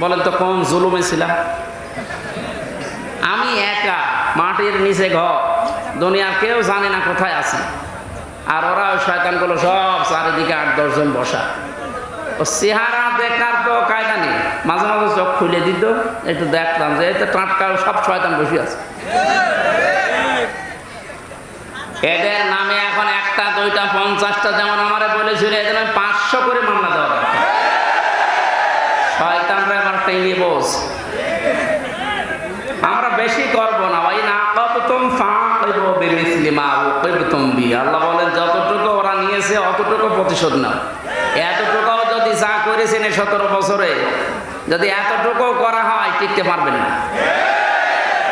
বলেন তো কোন জুলুমে ছিলাম? আমি একা, মাটির নিচে ঘর, দুনিয়ার কেউ জানে না কোথায় আছি। আর ওরা ওই শয়তানগুলো সব চারিদিকে আট দশজন বসা। ও চেহারা দেখার তো কায়দা নেই। মাঝে মাঝে চোখ খুলে দিত, একটু দেখতাম যে এতে টাটকা সব শয়তান বসে আছে। এদের নামে এখন একটা, দুইটা, পঞ্চাশটা যেমন আমারে বলেছিল, এদের আমি পাঁচশো করে মামলা দেওয়া দরকার শয়তানরা এবার টেঙ্গি বোস আমরা বেশি করব না। ভাই না যদি এতটুকু করা হয়, টিকতে পারবেন না।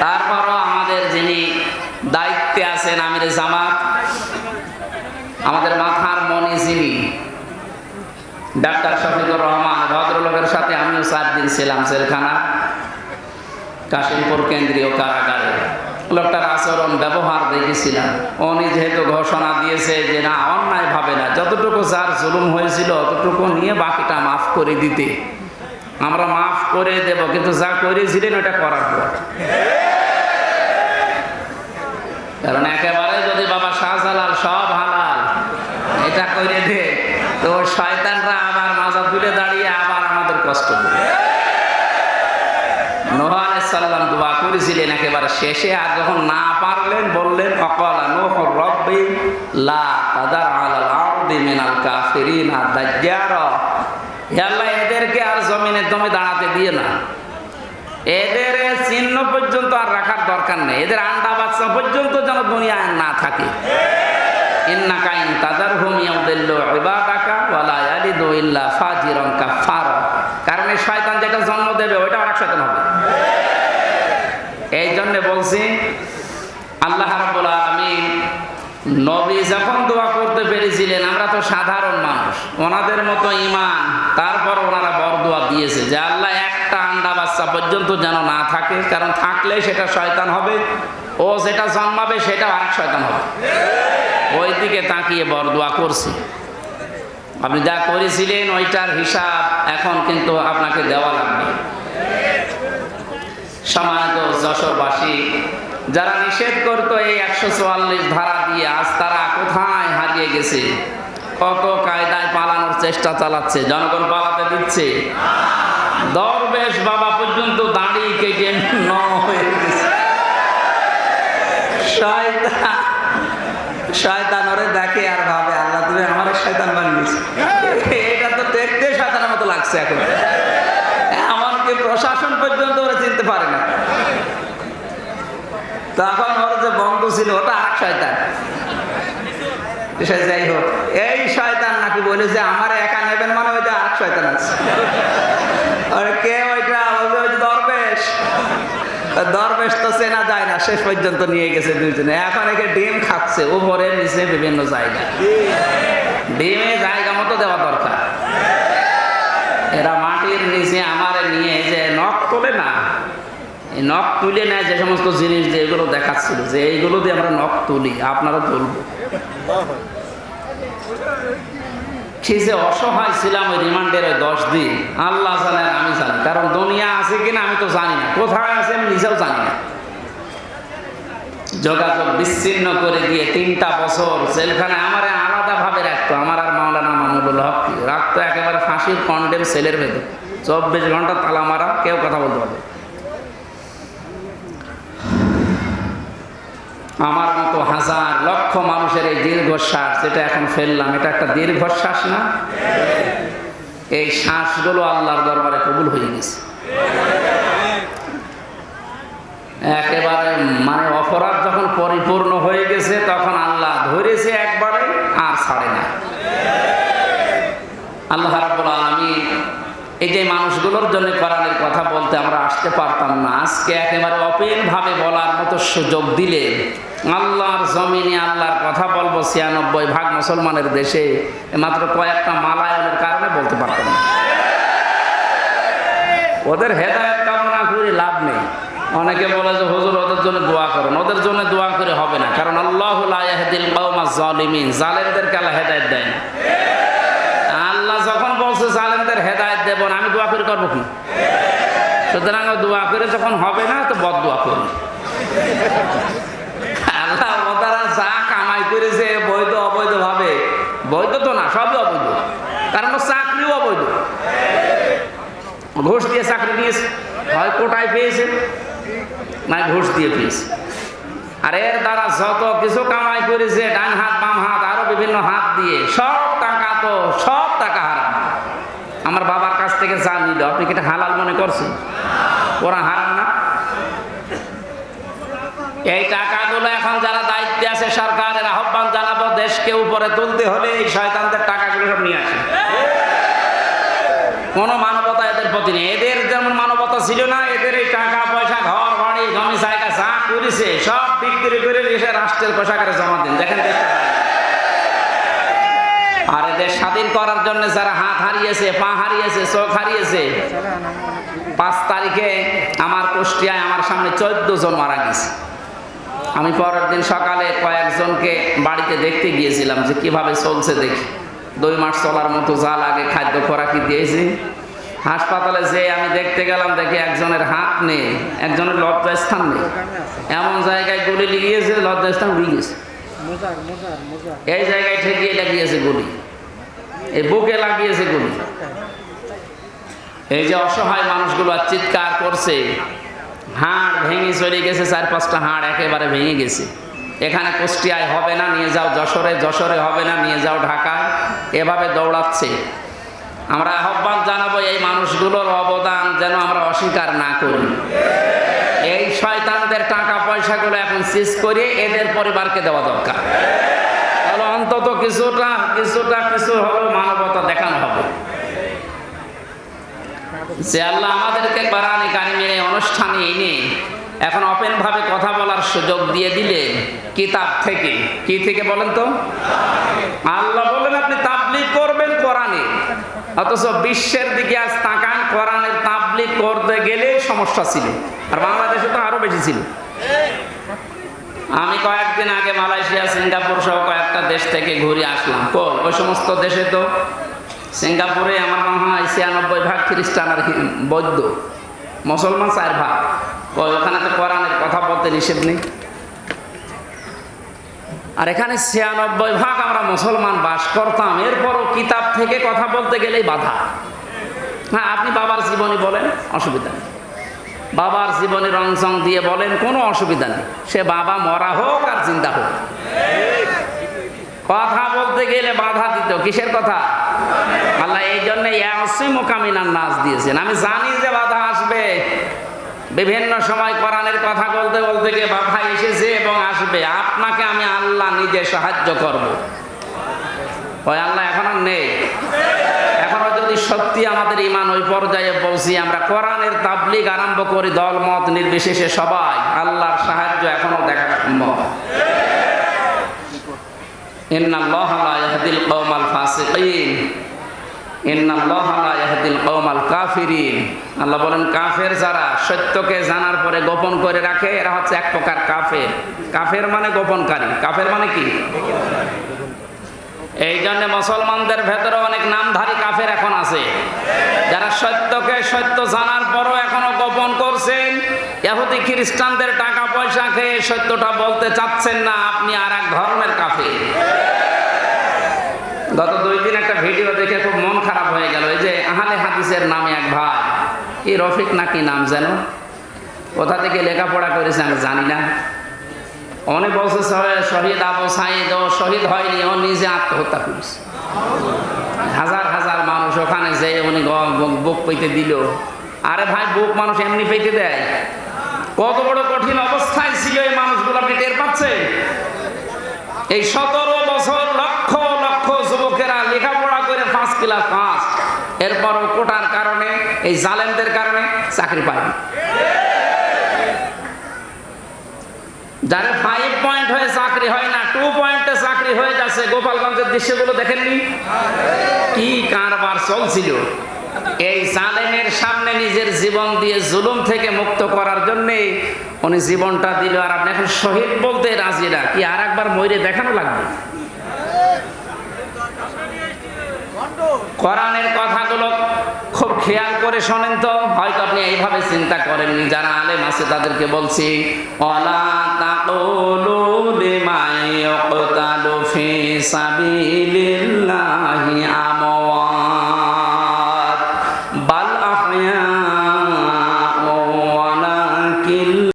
তারপরও আমাদের যিনি দায়িত্বে আছেন আমির জামাত, আমাদের মাথার মনে যিনি ডাক্তার শফিকুর রহমান, ভদ্রলোকের সাথে আমিও চার দিন ছিলাম সেলখানা কাশিমপুর কেন্দ্রীয় কারাগারে। লোকটার আচরণ, ব্যবহার দেখেছিলাম। উনি যেহেতু ঘোষণা দিয়েছে যে না, অন্যায় ভাবে না, যতটুকু যার জুলুম হয়েছিল, অতটুকু নিয়ে বাকিটা মাফ করে দিতে। আমরা মাফ করে দেব, কিন্তু যা করেছিলেন, ওটা করার পর। কারণ একেবারে যদি বাবা শাহজালাল সব হালাল, এটা করে দে। তো শয়তানরা আবার মাজা তুলে দাঁড়িয়ে আবার আমাদের কষ্ট দেবে। শেষে, আর যখন না পারলেন, বললেন এদেরকে আর দাঁড়াতে দিয়ে না। এদের চিহ্ন পর্যন্ত আর রাখার দরকার নেই। এদের আন্ডা বাচ্চা পর্যন্ত যেন দুনিয়ায় না থাকে। ইন্না কাইন তাজার হুম ইয়াউদিল্লু ইবাদাকা ওয়ালা ইয়ালিদু ইল্লা কারণ এই শয়তান যেটা জন্ম দেবে, ওইটা আরেক শয়তান হবে। এই জন্য বলছি, আল্লাহ রাব্বুল আলামিন নবী যখন দোয়া করতে পেরেছিলেন, আমরা তো সাধারণ মানুষ, ওনাদের মতো ইমান তারপর ওনারা বড় দোয়া দিয়েছে যে আল্লাহ একটা আন্ডা বাচ্চা পর্যন্ত যেন না থাকে, কারণ থাকলে সেটা শয়তান হবে, ও যেটা জন্মাবে সেটা আরেক শয়তান হবে। ওই দিকে তাকিয়ে বরদোয়া করছি। আপনি যা করেছিলেন ওইটার হিসাব এখন কিন্তু আপনাকে দেওয়া লাগবে। সমাজ যশোরবাসী, যারা নিষেধ করতো এই একশো চুয়াল্লিশ ধারা দিয়ে, আজ তারা কোথায় হারিয়ে গেছে? কত কায়দায় পালানোর চেষ্টা চালাচ্ছে, জনগণ পালাতে দিচ্ছে। দরবেশ বাবা পর্যন্ত দাঁড়িয়ে কেটে ন হয়ে গেছে। শয়তান ওরে দেখে আর ভাবে, আল্লাহ, তুমি আমার শয়তান বানিয়েছে। এটা তো দেখতে শয়তানের মতো লাগছে এখন। এমনকি প্রশাসন পর্যন্ত ওরা চিনতে পারে না। তখন ওর যে বন্ধু ছিল, ওটা আরেক শয়তান। যাই হোক, এই শয়তান নাকি বলে যে আমার একা নেবেন মানে ওইটা আরেক শয়তান আছে। আর কে ওইটা বলবে ওই যে দরবেশ দরবেশ তো চেনা যায় না, শেষ পর্যন্ত নিয়ে গেছে দুইজনে। এখন একে ডিম খাচ্ছে, উপরে নিচে বিভিন্ন জায়গা। ডিমে জায়গা মতো দেওয়া দরকার। এরা মাটির নিচে আমার নিয়ে যে নখ তোলে না নখ তুলে নেয় যে সমস্ত জিনিস যে এগুলো দেখাচ্ছিল, যে এইগুলো দিয়ে আমরা নখ তুলি, আপনারা তুলবো। সে অসহায় ছিলাম, ওই রিমান্ডের ওই দশ দিন। আল্লাহ জানে আমি জানি। কারণ দুনিয়া আছে কিনা, আমি তো জানি না। কোথায় আছে, আমি নিজেও জানি না। যোগাযোগ বিচ্ছিন্ন করে দিয়ে তিনটা বছর জেলখানে আমার আলাদাভাবে রাখতো। আমার আর মাওলানা মামুনুল হক রাখতো, একেবারে ফাঁসির কন্ডেম সেলের ভেতর। চব্বিশ ঘণ্টা তালা মারা, কেউ কথা বলতে পারবে আমার মতো হাজার লক্ষ মানুষের এই দীর্ঘশ্বাস যেটা এখন ফেললাম, এটা একটা দীর্ঘশ্বাস না? এই শ্বাসগুলো আল্লাহর দরবারে কবুল হয়ে গেছে। একেবারে মানে অপরাধ যখন পরিপূর্ণ হয়ে গেছে, তখন আল্লাহ ধরেছে একবারে আর ছাড়ে না। আল্লাহ রাব্বুল আলামিন এই যে মানুষগুলোর জন্য কোরআনের কথা বলতে আমরা আসতে পারতাম না, আজকে একেবারে অপেন ভাবে বলার মতো সুযোগ দিলে আল্লাহর জমিনে আল্লাহর কথা বলব ছিয়ানব্বই ভাগ মুসলমানের দেশে মাত্র কয়েকটা মালায়নের কারণে বলতে পারতাম না। ওদের হেদায়ত কামনা করে লাভ নেই। অনেকে বলে যে, হুজুর, ওদের জন্য দোয়া করেন। ওদের জন্য দোয়া করে হবে না, কারণ আল্লাহ জালেমদেরকে আল্লাহ হেদায়েত দেয় না আল্লাহ যখন বলছে জালেমদের হেদায়েত দেব না আমি দোয়া করে করব কি? সুতরাং দোয়া করে যখন হবে না, তো বদ দোয়া করবে আল্লাহ কামাই করেছে, বৈধ বৈধ তো না, সবই অবৈধ। কারণ চাকরিও অবৈধ। ঘুষ দিয়ে চাকরি হয় কোটায় পেয়েছে না ঘুষ দিয়ে পেয়েছে। আর এর দ্বারা যত কিছু কামাই করেছে, ডান হাত, বাম হাত, আরও বিভিন্ন হাত দিয়ে, সব টাকা তো, সব টাকা হারাম। আমার বাবার কাছ থেকে যা নিল, আপনি কি হালাল মনে করছেন? ওরা হারাম না? এই টাকাগুলো এখন যারা দায়িত্বে আছে, সরকারের আহ্বান জানাব, দেশকে উপরে তুলতে হলে এই শয়তানদের টাকাগুলো সব নিয়ে আসে কোনো মানবতা এদের প্রতি নেই। এদের যেমন মানবতা ছিল না, এদের এই টাকা, পয়সা, ঘর, বাড়ি, জমি, জায়গা, যা করেছে, সব বিক্রি করে এসে রাষ্ট্রের কোষাগারে জমা দিন। দেখেন দেশটা। আর স্বাধীন করার জন্য যারা হাত হারিয়েছে পা হারিয়েছে চোখ হারিয়েছে পাঁচ তারিখে আমার কুষ্টিয়ায় আমার সামনে চোদ্দ জন মারা গেছে। আমি পরের দিন সকালে কয়েকজনকে বাড়িতে দেখতে গিয়েছিলাম যে কীভাবে চলছে দেখি। দুই মাস চলার মতো যা লাগে খাদ্য খোরাকি দিয়েছি। হাসপাতালে যে আমি দেখতে গেলাম দেখি একজনের হাত নেই একজনের লজ্জাস্থান নেই। এমন জায়গায় গুলি লিগিয়েছে লজ্জাস্থান উড়ে গেছে। এই জায়গায় ঠেকিয়ে লাগিয়েছে গুলি। এই বুকে লাগিয়েছে গুলি। এই যে অসহায় মানুষগুলো চিৎকার করছে, হাড় ভেঙে চলে গেছে, চার পাঁচটা হাড় একেবারে ভেঙে গেছে। এখানে কুষ্টিয়ায় হবে না, নিয়ে যাও যশোরে যশোরে হবে না, নিয়ে যাও ঢাকায়, এভাবে দৌড়াচ্ছে। আমরা আহ্বান জানাব এই মানুষগুলোর অবদান যেন আমরা অস্বীকার না করি। এই শয়তানদের টাকা পয়সাগুলো এখন সিজ করে এদের পরিবারকে দেওয়া দরকার। তাহলে অন্তত কিছুটা কিছুটা, কিছু হলেও মানবতা দেখানো হবে। যে আল্লাহ আমাদেরকে কোরআনে কারিমের অনুষ্ঠানে এনে এখন ওপেন ভাবে কথা বলার সুযোগ দিয়ে দিলে কিতাব থেকে। কি থেকে বলেন তো? আল্লাহ বলেন আপনি তাবলিগ করবেন কোরআনে। অথচ বিশ্বের দিকে আজ তাকান, কোরআনের তাবলিগ করতে গেলে সমস্যা ছিল। আর বাংলাদেশে তো আরও বেশি ছিল। আমি কয়েকদিন আগে মালয়েশিয়া, সিঙ্গাপুর সহ কয়েকটা দেশ থেকে ঘুরে আসলাম। কই ওই সমস্ত দেশে তো সিঙ্গাপুরে আমার মনে হয় ছিয়ানব্বই ভাগ খ্রিস্টান আর বৌদ্ধ। মুসলমান চার ভাগ। কই, ওখানে তো কোরআনের কথা বলতে নিষেধ নেই। আর এখানে ছিয়ানব্বই ভাগ আমরা মুসলমান বাস করতাম। এরপরও কিতাব থেকে কথা বলতে গেলেই বাধা। হ্যাঁ আপনি বাবার জীবনী বলেন, অসুবিধা নেই। বাবার জীবনে রংসং দিয়ে বলেন, কোনো অসুবিধা নেই। সে বাবা মরা হোক আর চিন্তা হোক। কথা বলতে গেলে বাধা দিত। কিসের কথা? আল্লাহ এই জন্য মোকামিনার নাচ দিয়েছেন। আমি জানি যে বাধা আসবে। বিভিন্ন সময় কোরআনের কথা বলতে বলতে গিয়ে বাধা এসেছে এবং আসবে। আপনাকে আমি আল্লাহ নিজে সাহায্য করব। ওই আল্লাহ এখন নেই? যদি সত্যি আমাদের ইমান ওই পর্যায়ে পৌঁছি, আমরা কোরআনের তাবলিগ আরম্ভ করি দল মত নির্বিশেষে সবাই, আল্লাহর সাহায্য এখনও দেখা সম্ভব। মানে মানে মুসলমানদের ভেতরে অনেক নামধারী আছে যারা সত্যকে সত্য জানার পরও এখনও গোপন করছেন, ইহুদি খ্রিস্টানদের টাকা পয়সা খেয়ে সত্যটা বলতে চাচ্ছেন না, আপনি আর এক ধরনের কাফের। গত দুই দিন একটা ভিডিও দেখে খুব মন খারাপ হয়ে গেল, এই যে আহলে হাদিসের নামে এক ভাই, কি রফিক নাকি নাম যেন? কোথা থেকে লেখাপড়া করেছে আমি জানি না। অনেক বছর শহীদ- আবু সাইদ, ও শহীদ হয়নি, ও নিজে আত্মহত্যা করেছে। হাজার ওখানে যে উনি বুক- পেতে দিল। আরে ভাই, বুক মানুষ এমনি পেতে দেয়? কত বড় কঠিন অবস্থায় ছিল এই মানুষগুলো, আপনি টের পাচ্ছেন? এই সতেরো বছর লক্ষ লক্ষ যুবকেরা লেখাপড়া করে ফার্স্ট ক্লাস ফার্স্ট এরপরও কোটার কারণে, এই জালেমদের কারণে চাকরি পায়নি। যারা ফাইভ পয়েন্ট হয়ে চাকরি হয় না টু পয়েন্টে চাকরি হয়ে যাচ্ছে, গোপালগঞ্জের দৃশ্যগুলো দেখেননি? কি কারবার চলছিল? এই জালেমের সামনে নিজের জীবন দিয়ে জুলুম থেকে মুক্ত করার জন্যে উনি জীবনটা দিল। আর আপনি এখন শহীদ বলতে রাজি না। কি আর একবার ময়ূরে দেখানো লাগবে? কোরআনের কথাগুলো খুব খেয়াল করে শোনেন তো। হয়তো আপনি এইভাবে চিন্তা করেননি। যারা আলেম আছে তাদেরকে বলছি অলা তাকুলু